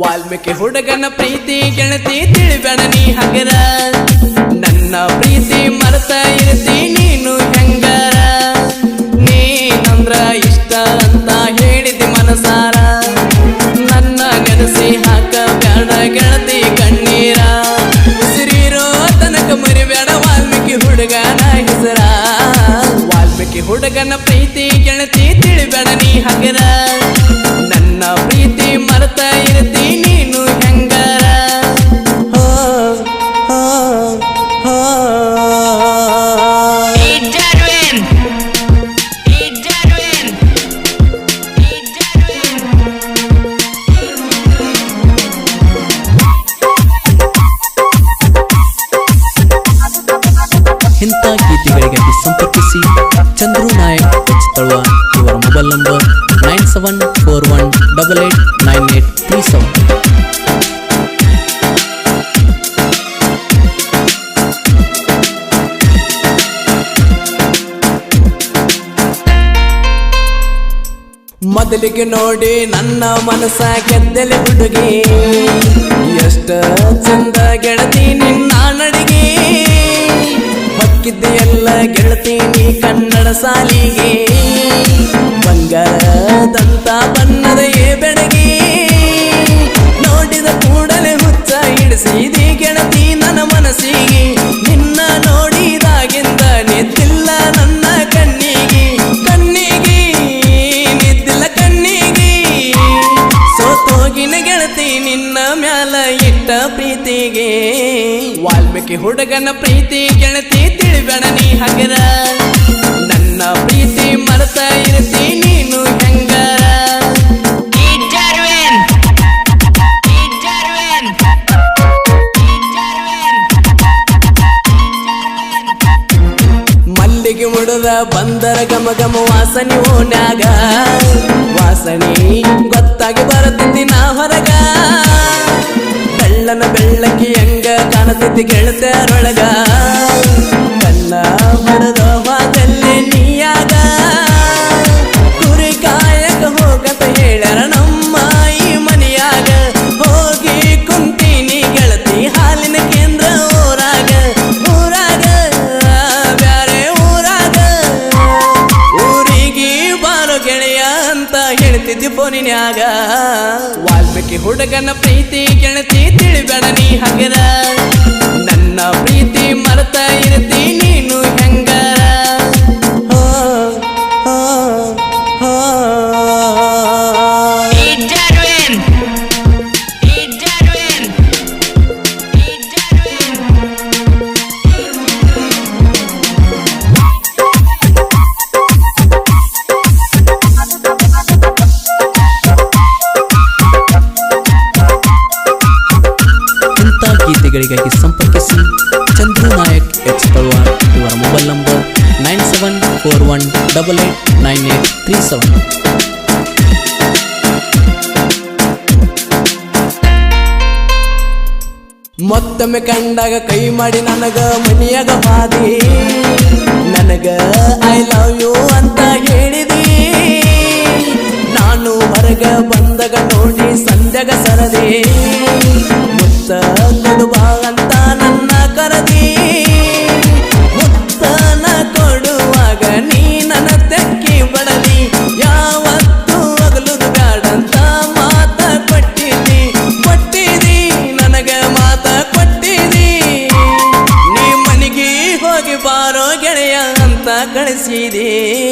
ವಾಲ್ಮೀಕಿ ಹುಡುಗನ ಪ್ರೀತಿ, ಗೆಳತಿ ತಿಳಿಬೇಡ ನೀ ಹಗರ. ನನ್ನ ಪ್ರೀತಿ ಮರೆತ ಇರ್ತಿ ನೀನು ಹೆಂಗ ನೀನಂದ್ರ ಇಷ್ಟ ಅಂತ ಹೇಳಿದಿ ಮನಸಾರ. ನನ್ನ ನೆನೆಸಿ ಹಾಕ ಬೇಡ ಗೆಳತಿ ಕಣ್ಣೀರ. ಉಸಿರಿರೋ ತನಕ ಮರಿಬೇಡ ವಾಲ್ಮೀಕಿ ಹುಡುಗನ ಹೆಸರ. ವಾಲ್ಮೀಕಿ ಹುಡುಗನ ಪ್ರೀತಿ, ಗೆಳತಿ ತಿಳಿಬೇಡ ನೀ ಹಗರ. ಇಂಥ ಗೀತೆಗಳಿಗಾಗಿ ಸಂಪರ್ಕಿಸಿ. ಚಂದ್ರು ನಾಯಕ್ ತಳುವ ಇವರ mobile number nine seven four one double eight nine eight three seven. ಮೊದಲಿಗೆ ನೋಡಿ ನನ್ನ ಮನಸ್ಸ ಗೆದ್ದಲೆ ಹುಡುಗಿ. ಎಷ್ಟ ಚಂದ ಗೆಳತಿ ನಿನ್ನ ನಡಿಗೆ ಹೊಕ್ಕಿದ್ದೆ ಎಲ್ಲ ಗೆಳತೀನಿ ಕನ್ನಡ ಸಾಲಿಗೆ. ಬಂಗಾರದಂತ ಬಣ್ಣದ ಏ ಬೆಡಗಿ ಮ್ಯಾಲ ಇಟ್ಟ ಪ್ರೀತಿಗೆ. ವಾಲ್ಮೀಕಿ ಹುಡುಗನ ಪ್ರೀತಿ ಗೆಳತಿ ತಿಳಿಬೇಡ ನೀ ಹಗರ. ನನ್ನ ಪ್ರೀತಿ ಮರೆತ ಇರ್ತಿ ನೀನು! ಮಲ್ಲಿಗೆ ಮುಡದ ಬಂದರ ಗಮ ಗಮ ವಾಸನೆ ಓನ್ಯಾಗ ವಾಸನೆ ಗೊತ್ತಾಗಿ ಬರತಿದ್ದಿ ನಾ ಹೊರಗ. ಬೆಳ್ಳನ ಬೆಳ್ಳಕ್ಕಿ ಹೆಂಗ ಕಾಣತಿದ್ದಿ ಗೆಳತರೊಳಗ ಅಂತ ಹೇಳ್ತಿದ್ದಿ ಫೋನಿನ್ಯಾಗ. ವಾಲ್ಮೀಕಿ ಹುಡುಗನ ಪ್ರೀತಿ ಗೆಳತಿ ತಿಳಿಬೇಡ ನೀ ಹಂಗದ. ನನ್ನ ಪ್ರೀತಿ ಮರೆತ ಇರ್ತಿ, ನೀನು ಇಂಥ ಗೀತೆಗಳಿಗಾಗಿ ಸಂಪರ್ಕಿಸಿ. ಚಂದ್ರು ನಾಯಕ್ ಎಚ್ ಪಲ್ವಾರ್ ಇವರ mobile number nine seven four one double eight nine eight three seven. ಮತ್ತೊಮ್ಮೆ ಕಂಡಾಗ ಕೈ ಮಾಡಿ ನನಗ ಮನಿಯಾಗ ಬಾದಿ. ನನಗ ಐ ಲವ್ ಯು ಅಂತ ಹೇಳಿದಿ. ನಾನು ಹೊರಗ ಬಂದಾಗ ನೋಡಿ ಸಂಧ್ಯಾಗ ಸರದಿ. ನೀ